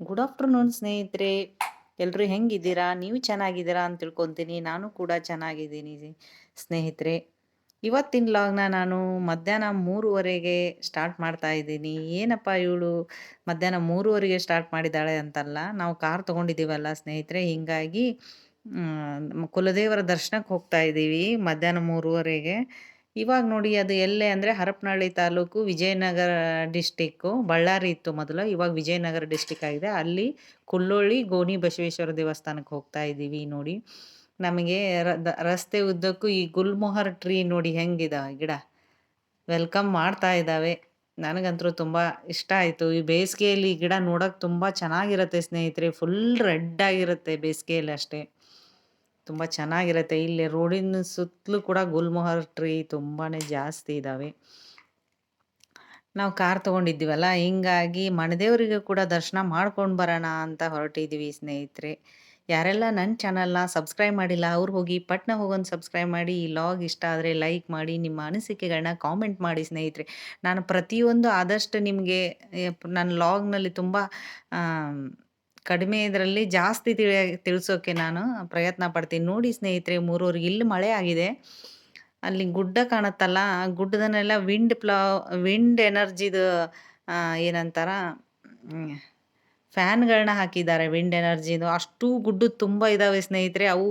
Good afternoon ಸ್ನೇಹಿತರೆ. ಎಲ್ಲರೂ ಹೆಂಗಿದ್ದೀರಾ? ನೀವು ಚೆನ್ನಾಗಿದ್ದೀರಾ ಅಂತ ತಿಳ್ಕೊತೀನಿ. ನಾನು ಕೂಡ ಚೆನ್ನಾಗಿದ್ದೀನಿ ಸ್ನೇಹಿತರೆ. ಇವತ್ತಿನ ಲಾಗ್ನ ನಾನು ಮಧ್ಯಾಹ್ನ ಮೂರುವರೆಗೆ ಸ್ಟಾರ್ಟ್ ಮಾಡ್ತಾ ಇದ್ದೀನಿ. ಏನಪ್ಪ ಇವಳು ಮಧ್ಯಾಹ್ನ ಮೂರುವರೆಗೆ ಸ್ಟಾರ್ಟ್ ಮಾಡಿದ್ದಾಳೆ ಅಂತಲ್ಲ? ನಾವು ಕಾರ್ ತೊಗೊಂಡಿದ್ದೀವಲ್ಲ ಸ್ನೇಹಿತರೆ. ಹಿಂಗಾಗಿ ಕುಲದೇವರ ದರ್ಶನಕ್ಕೆ ಹೋಗ್ತಾ ಇದ್ದೀವಿ ಮಧ್ಯಾಹ್ನ ಮೂರುವರೆಗೆ. ಇವಾಗ ನೋಡಿ ಅದು ಎಲ್ಲೇ ಅಂದರೆ ಹರಪನಹಳ್ಳಿ ತಾಲೂಕು ವಿಜಯನಗರ ಡಿಸ್ಟಿಕ್ಕು ಬಳ್ಳಾರಿ ಇತ್ತು ಮೊದಲು, ಇವಾಗ ವಿಜಯನಗರ ಡಿಸ್ಟಿಕ್ ಆಗಿದೆ. ಅಲ್ಲಿ ಕುಲ್ಲೋಳಿ, ಗೋಣಿ ಬಸವೇಶ್ವರ ದೇವಸ್ಥಾನಕ್ಕೆ ಹೋಗ್ತಾ ಇದ್ದೀವಿ ನೋಡಿ. ನಮಗೆ ರಸ್ತೆ ಉದ್ದಕ್ಕೂ ಈ ಗುಲ್ಮೊಹರ್ ಟ್ರೀ ನೋಡಿ ಹೆಂಗಿದಾವೆ ಗಿಡ. ವೆಲ್ಕಮ್ ಮಾಡ್ತಾ ಇದ್ದಾವೆ. ನನಗಂತೂ ತುಂಬ ಇಷ್ಟ ಆಯಿತು. ಈ ಬೇಸಿಗೆಯಲ್ಲಿ ಗಿಡ ನೋಡೋಕೆ ತುಂಬ ಚೆನ್ನಾಗಿರುತ್ತೆ ಸ್ನೇಹಿತರೆ. ಫುಲ್ ರೆಡ್ ಆಗಿರುತ್ತೆ ಬೇಸಿಗೆಯಲ್ಲಿ ಅಷ್ಟೇ. ತುಂಬ ಚೆನ್ನಾಗಿರುತ್ತೆ. ಇಲ್ಲಿ ರೋಡಿನ ಸುತ್ತಲೂ ಕೂಡ ಗುಲ್ಮೊಹರ್ ಟ್ರೀ ತುಂಬಾ ಜಾಸ್ತಿ ಇದ್ದಾವೆ ನಾವು ಕಾರ್ ತೊಗೊಂಡಿದ್ದೀವಲ್ಲ, ಹಿಂಗಾಗಿ ಮಣದೇವರಿಗೆ ಕೂಡ ದರ್ಶನ ಮಾಡ್ಕೊಂಡು ಬರೋಣ ಅಂತ ಹೊರಟಿದ್ದೀವಿ ಸ್ನೇಹಿತರೆ. ಯಾರೆಲ್ಲ ನನ್ನ ಚಾನಲ್ನ ಸಬ್ಸ್ಕ್ರೈಬ್ ಮಾಡಿಲ್ಲ, ಅವ್ರು ಹೋಗಿ ಪಟ್ನ ಹೋಗೊಂದು ಸಬ್ಸ್ಕ್ರೈಬ್ ಮಾಡಿ, ಈ ಲಾಗ್ ಇಷ್ಟ ಆದರೆ ಲೈಕ್ ಮಾಡಿ, ನಿಮ್ಮ ಅನಿಸಿಕೆಗಳನ್ನ ಕಾಮೆಂಟ್ ಮಾಡಿ ಸ್ನೇಹಿತರೆ. ನಾನು ಪ್ರತಿಯೊಂದು ಆದಷ್ಟು ನಿಮಗೆ ನನ್ನ ಲಾಗ್ನಲ್ಲಿ ತುಂಬ ಕಡಿಮೆ ಇದರಲ್ಲಿ ಜಾಸ್ತಿ ತಿಳಿ ತಿಳಿಸೋಕ್ಕೆ ನಾನು ಪ್ರಯತ್ನ ಪಡ್ತೀನಿ. ನೋಡಿ ಸ್ನೇಹಿತರೆ ಮೂರೂರಿಗೆ ಇಲ್ಲಿ ಮಳೆ ಆಗಿದೆ. ಅಲ್ಲಿ ಗುಡ್ಡ ಕಾಣುತ್ತಲ್ಲ, ಆ ಗುಡ್ಡದನ್ನೆಲ್ಲ ವಿಂಡ್ ಪ್ಲಾ ವಿಂಡ್ ಎನರ್ಜಿದು ಏನಂತಾರ ಫ್ಯಾನ್ಗಳನ್ನ ಹಾಕಿದ್ದಾರೆ ವಿಂಡ್ ಎನರ್ಜಿದು ಅಷ್ಟು ಗುಡ್ಡ ತುಂಬ ಇದ್ದಾವೆ ಸ್ನೇಹಿತರೆ. ಅವು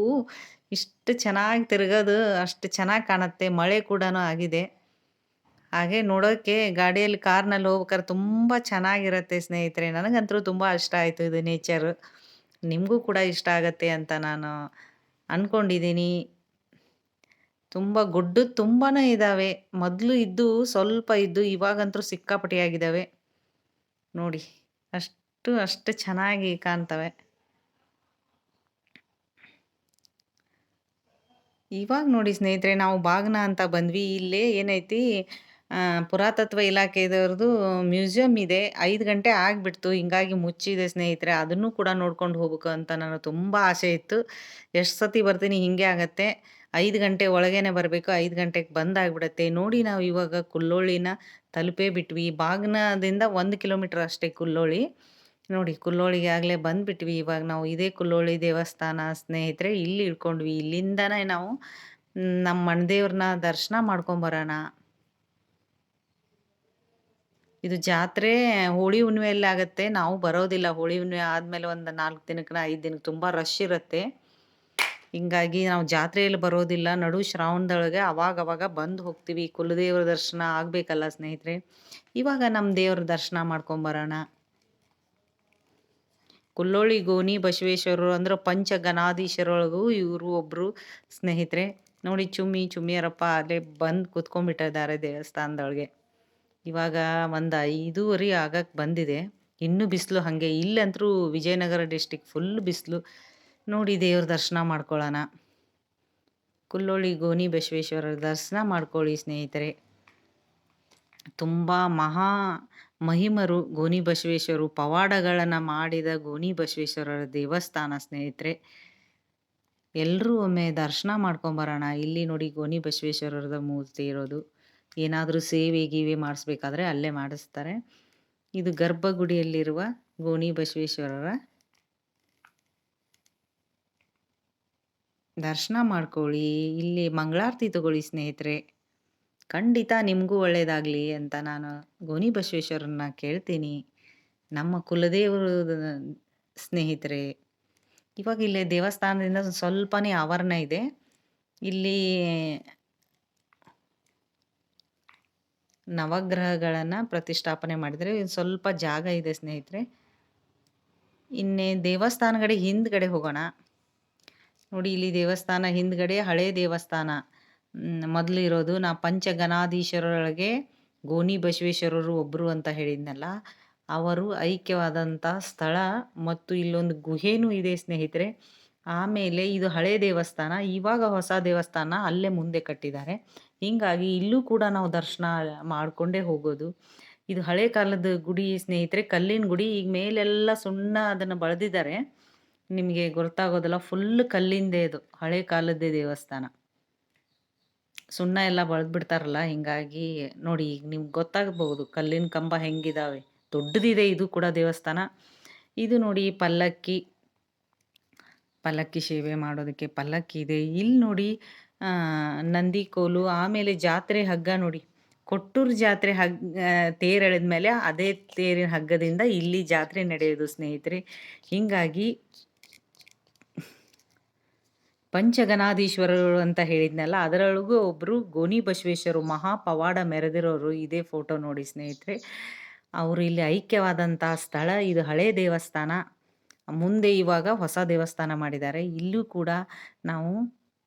ಇಷ್ಟು ಚೆನ್ನಾಗಿ ತಿರುಗೋದು, ಅಷ್ಟು ಚೆನ್ನಾಗಿ ಕಾಣುತ್ತೆ. ಮಳೆ ಕೂಡ ಆಗಿದೆ. ಹಾಗೆ ನೋಡೋಕ್ಕೆ ಗಾಡಿಯಲ್ಲಿ ಕಾರ್ನಲ್ಲಿ ಹೋಗ್ಬೇಕಾದ್ರೆ ತುಂಬ ಚೆನ್ನಾಗಿರುತ್ತೆ ಸ್ನೇಹಿತರೆ. ನನಗಂತೂ ತುಂಬ ಇಷ್ಟ ಆಯಿತು ಇದು ನೇಚರ್. ನಿಮಗೂ ಕೂಡ ಇಷ್ಟ ಆಗತ್ತೆ ಅಂತ ನಾನು ಅಂದ್ಕೊಂಡಿದ್ದೀನಿ ತುಂಬ ಗುಡ್ಡ ತುಂಬಾ ಇದ್ದಾವೆ ಮೊದಲು ಇದ್ದು ಸ್ವಲ್ಪ ಇದ್ದು ಇವಾಗಂತೂ ಸಿಕ್ಕಾಪಟ್ಟಿಯಾಗಿದ್ದಾವೆ ನೋಡಿ, ಅಷ್ಟು ಅಷ್ಟು ಚೆನ್ನಾಗಿ ಕಾಣ್ತವೆ. ಇವಾಗ ನೋಡಿ ಸ್ನೇಹಿತರೆ, ನಾವು ಬಾಗ್ನ ಅಂತ ಬಂದ್ವಿ. ಇಲ್ಲೇ ಏನೈತಿ ಪುರಾತತ್ವ ಇಲಾಖೆದವ್ರದ್ದು ಮ್ಯೂಸಿಯಂ ಇದೆ. ಐದು ಗಂಟೆ ಆಗಿಬಿಡ್ತು. ಹಿಂಗಾಗಿ ಮುಚ್ಚಿದೆ ಸ್ನೇಹಿತರೆ. ಅದನ್ನು ಕೂಡ ನೋಡ್ಕೊಂಡು ಹೋಗ್ಬೇಕು ಅಂತ ನನಗೆ ತುಂಬ ಆಸೆ ಇತ್ತು. ಎಷ್ಟು ಸತಿ ಬರ್ತೀನಿ ಹೀಗೆ ಆಗತ್ತೆ. ಐದು ಗಂಟೆ ಒಳಗೇನೆ ಬರಬೇಕು. ಐದು ಗಂಟೆಗೆ ಬಂದಾಗ್ಬಿಡತ್ತೆ. ನೋಡಿ ನಾವು ಇವಾಗ ಕುಲ್ಲೋಳಿನ ತಲುಪೇ ಬಿಟ್ವಿ. ಬಾಗ್ನದಿಂದ ಒಂದು ಕಿಲೋಮೀಟ್ರ್ ಅಷ್ಟೇ ಕುಲ್ಲೋಳಿ. ನೋಡಿ, ಕುಲ್ಲೋಳಿಗೆ ಆಗಲೇ ಬಂದ್ಬಿಟ್ವಿ. ಇವಾಗ ನಾವು ಇದೇ ಕುಲ್ಲೋಳಿ ದೇವಸ್ಥಾನ ಸ್ನೇಹಿತರೆ. ಇಲ್ಲಿ ಇಳ್ಕೊಂಡ್ವಿ. ಇಲ್ಲಿಂದನೇ ನಾವು ನಮ್ಮ ಮಣದೇವ್ರನ್ನ ದರ್ಶನ ಮಾಡ್ಕೊಂಬರೋಣ. ಇದು ಜಾತ್ರೆ ಹೋಳಿ ಹುಣ್ಣಿಮೆಯಲ್ಲಿ ಆಗುತ್ತೆ. ನಾವು ಬರೋದಿಲ್ಲ ಹೋಳಿ ಹುಣ್ಣಿಮೆ ಆದಮೇಲೆ ಒಂದು ನಾಲ್ಕು ದಿನಕ್ಕೆ ಐದು ದಿನಕ್ಕೆ ತುಂಬ ರಶ್ ಇರುತ್ತೆ. ಹಿಂಗಾಗಿ ನಾವು ಜಾತ್ರೆಯಲ್ಲಿ ಬರೋದಿಲ್ಲ. ನಡು ಶ್ರಾವಣದೊಳಗೆ ಅವಾಗ ಅವಾಗ ಬಂದು ಹೋಗ್ತೀವಿ. ಕುಲದೇವ್ರ ದರ್ಶನ ಆಗಬೇಕಲ್ಲ ಸ್ನೇಹಿತರೆ. ಇವಾಗ ನಮ್ಮ ದೇವ್ರ ದರ್ಶನ ಮಾಡ್ಕೊಂಬರೋಣ ಕುಲ್ಲೋಳಿ ಗೋನಿ ಬಸವೇಶ್ವರರು ಅಂದ್ರೆ ಪಂಚಗಣಾಧೀಶರೊಳಗೂ ಇವರು ಒಬ್ಬರು ಸ್ನೇಹಿತರೆ. ನೋಡಿ ಚುಮ್ಮಿ ಚುಮ್ಮಿಯರಪ್ಪ ಅಲ್ಲೇ ಬಂದು ಕುತ್ಕೊಂಡ್ಬಿಟ್ಟಿದ್ದಾರೆ ದೇವಸ್ಥಾನದೊಳಗೆ. ಇವಾಗ ಒಂದು ಐದೂವರೆ ಆಗಕ್ಕೆ ಬಂದಿದೆ. ಇನ್ನೂ ಬಿಸಿಲು ಹಾಗೆ ಇಲ್ಲಂತರೂ ವಿಜಯನಗರ ಡಿಸ್ಟಿಕ್ ಫುಲ್ ಬಿಸಿಲು. ನೋಡಿ ದೇವ್ರ ದರ್ಶನ ಮಾಡ್ಕೊಳ್ಳೋಣ ಕುಲ್ಲೋಳಿ ಗೋನಿ ಬಸವೇಶ್ವರರ ದರ್ಶನ ಮಾಡ್ಕೊಳ್ಳಿ ಸ್ನೇಹಿತರೆ. ತುಂಬ ಮಹಾ ಮಹಿಮರು ಗೋನಿ ಬಸವೇಶ್ವರು ಪವಾಡಗಳನ್ನು ಮಾಡಿದ ಗೋನಿ ಬಸವೇಶ್ವರರ ದೇವಸ್ಥಾನ ಸ್ನೇಹಿತರೆ. ಎಲ್ಲರೂ ಒಮ್ಮೆ ದರ್ಶನ ಮಾಡ್ಕೊಂಬರೋಣ. ಇಲ್ಲಿ ನೋಡಿ ಗೋನಿ ಬಸವೇಶ್ವರರದ ಮೂರ್ತಿ ಇರೋದು. ಏನಾದರೂ ಸೇವೆ ಗೀವೆ ಮಾಡಿಸ್ಬೇಕಾದ್ರೆ ಅಲ್ಲೇ ಮಾಡಿಸ್ತಾರೆ. ಇದು ಗರ್ಭಗುಡಿಯಲ್ಲಿರುವ ಗೋಣಿ ಬಸವೇಶ್ವರರ ದರ್ಶನ ಮಾಡ್ಕೊಳ್ಳಿ. ಇಲ್ಲಿ ಮಂಗಳಾರತಿ ತಗೊಳ್ಳಿ ಸ್ನೇಹಿತರೆ. ಖಂಡಿತ ನಿಮಗೂ ಒಳ್ಳೆಯದಾಗಲಿ ಅಂತ ನಾನು ಗೋಣಿ ಬಸವೇಶ್ವರನ್ನ ಕೇಳ್ತೀನಿ. ನಮ್ಮ ಕುಲದೇವರು ಸ್ನೇಹಿತರೆ, ಇವಾಗ ಇಲ್ಲಿ ದೇವಸ್ಥಾನದಿಂದ ಸ್ವಲ್ಪನೇ ಆವರಣ ಇದೆ. ಇಲ್ಲಿ ನವಗ್ರಹಗಳನ್ನು ಪ್ರತಿಷ್ಠಾಪನೆ ಮಾಡಿದರೆ ಸ್ವಲ್ಪ ಜಾಗ ಇದೆ ಸ್ನೇಹಿತರೆ. ಇನ್ನೇ ದೇವಸ್ಥಾನಗಡೆ ಹಿಂದ್ಗಡೆ ಹೋಗೋಣ. ನೋಡಿ ಇಲ್ಲಿ ದೇವಸ್ಥಾನ ಹಿಂದ್ಗಡೆ ಹಳೆ ದೇವಸ್ಥಾನ. ಮೊದಲು ಇರೋದು ನಾ ಪಂಚಗಣಾಧೀಶರೊಳಗೆ ಗೋನಿ ಬಸವೇಶ್ವರರು ಒಬ್ಬರು ಅಂತ ಹೇಳಿದ್ನಲ್ಲ, ಅವರು ಐಕ್ಯವಾದಂಥ ಸ್ಥಳ ಮತ್ತು ಇಲ್ಲೊಂದು ಗುಹೆನೂ ಇದೆ ಸ್ನೇಹಿತರೆ. ಆಮೇಲೆ ಇದು ಹಳೆ ದೇವಸ್ಥಾನ, ಇವಾಗ ಹೊಸ ದೇವಸ್ಥಾನ ಅಲ್ಲೇ ಮುಂದೆ ಕಟ್ಟಿದ್ದಾರೆ. ಹಿಂಗಾಗಿ ಇಲ್ಲೂ ಕೂಡ ನಾವು ದರ್ಶನ ಮಾಡಿಕೊಂಡೇ ಹೋಗೋದು. ಇದು ಹಳೆ ಕಾಲದ ಗುಡಿ ಸ್ನೇಹಿತರೆ, ಕಲ್ಲಿನ ಗುಡಿ. ಈಗ ಮೇಲೆಲ್ಲ ಸುಣ್ಣ ಅದನ್ನು ಬಳದಿದ್ದಾರೆ. ನಿಮಗೆ ಗೊತ್ತಾಗೋದಿಲ್ಲ ಫುಲ್ ಕಲ್ಲಿಂದೇ ಇದು, ಹಳೆ ಕಾಲದ್ದೇ ದೇವಸ್ಥಾನ. ಸುಣ್ಣ ಎಲ್ಲ ಬಳ್ದ್ಬಿಡ್ತಾರಲ್ಲ, ಹಿಂಗಾಗಿ ನೋಡಿ ಈಗ ನಿಮ್ಗೆ ಗೊತ್ತಾಗಬಹುದು ಕಲ್ಲಿನ ಕಂಬ ಹೆಂಗಿದಾವೆ. ದೊಡ್ಡದಿದೆ ಇದು ಕೂಡ ದೇವಸ್ಥಾನ. ಇದು ನೋಡಿ ಪಲ್ಲಕ್ಕಿ. ಪಲ್ಲಕ್ಕಿ ಸೇವೆ ಮಾಡೋದಕ್ಕೆ ಪಲ್ಲಕ್ಕಿ ಇದೆ. ಇಲ್ಲಿ ನೋಡಿ ನಂದಿ ಕೋಲು, ಆಮೇಲೆ ಜಾತ್ರೆ ಹಗ್ಗ ನೋಡಿ. ಕೊಟ್ಟೂರು ಜಾತ್ರೆ ಹಗ್ಗ ತೇರೆಳೆದ ಮೇಲೆ ಅದೇ ತೇರಿನ ಹಗ್ಗದಿಂದ ಇಲ್ಲಿ ಜಾತ್ರೆ ನಡೆಯೋದು ಸ್ನೇಹಿತರೆ. ಹೀಗಾಗಿ ಪಂಚಗನಾಧೀಶ್ವರರು ಅಂತ ಹೇಳಿದ್ನಲ್ಲ, ಅದರೊಳಗೂ ಒಬ್ಬರು ಗೋನಿ ಬಸವೇಶ್ವರು ಮಹಾ ಪವಾಡ ಮೆರೆದಿರೋರು ಇದೇ ಫೋಟೋ ನೋಡಿ ಸ್ನೇಹಿತರೆ. ಅವರು ಇಲ್ಲಿ ಐಕ್ಯವಾದಂಥ ಸ್ಥಳ, ಇದು ಹಳೆ ದೇವಸ್ಥಾನ. ಮುಂದೆ ಇವಾಗ ಹೊಸ ದೇವಸ್ಥಾನ ಮಾಡಿದ್ದಾರೆ. ಇಲ್ಲೂ ಕೂಡ ನಾವು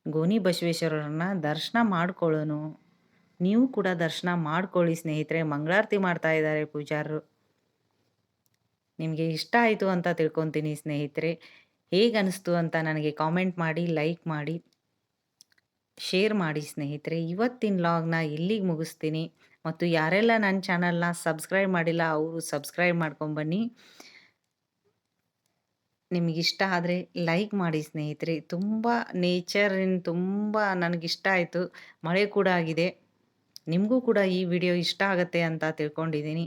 ಗೋನಿ ಬಸವೇಶ್ವರರನ್ನ ದರ್ಶನ ಮಾಡ್ಕೊಳ್ಳೋಣ ನೀವು ಕೂಡ ದರ್ಶನ ಮಾಡ್ಕೊಳ್ಳಿ ಸ್ನೇಹಿತರೆ. ಮಂಗಳಾರತಿ ಮಾಡ್ತಾ ಇದ್ದಾರೆ ಪೂಜಾರರು. ನಿಮಗೆ ಇಷ್ಟ ಆಯಿತು ಅಂತ ತಿಳ್ಕೊತೀನಿ ಸ್ನೇಹಿತರೆ. ಹೇಗೆ ಅನಿಸ್ತು ಅಂತ ನನಗೆ ಕಾಮೆಂಟ್ ಮಾಡಿ, ಲೈಕ್ ಮಾಡಿ, ಶೇರ್ ಮಾಡಿ ಸ್ನೇಹಿತರೆ. ಇವತ್ತಿನ ಲಾಗ್ನ ಇಲ್ಲಿಗೆ ಮುಗಿಸ್ತೀನಿ. ಮತ್ತು ಯಾರೆಲ್ಲ ನನ್ನ ಚಾನಲ್ನ ಸಬ್ಸ್ಕ್ರೈಬ್ ಮಾಡಿಲ್ಲ, ಅವರು ಸಬ್ಸ್ಕ್ರೈಬ್ ಮಾಡ್ಕೊಂಬನ್ನಿ ನಿಮಗಿಷ್ಟ ಆದರೆ ಲೈಕ್ ಮಾಡಿ ಸ್ನೇಹಿತರೆ. ತುಂಬ ನೇಚರಿನ ತುಂಬ ನನಗಿಷ್ಟ ಆಯಿತು. ಮಳೆ ಕೂಡ ಆಗಿದೆ. ನಿಮಗೂ ಕೂಡ ಈ ವಿಡಿಯೋ ಇಷ್ಟ ಆಗುತ್ತೆ ಅಂತ ತಿಳ್ಕೊಂಡಿದ್ದೀನಿ.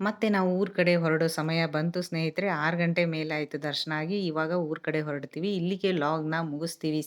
ಮತ್ತೆ ನಾವು ಊರ ಕಡೆ ಹೊರಡೋ ಸಮಯ ಬಂತು ಸ್ನೇಹಿತರೆ. ಆರು ಗಂಟೆ ಮೇಲಾಯಿತು ದರ್ಶನ ಆಗಿ. ಇವಾಗ ಊರ ಕಡೆ ಹೊರಡ್ತೀವಿ. ಇಲ್ಲಿಗೆ ಲಾಗ್ನ ಮುಗಿಸ್ತೀವಿ.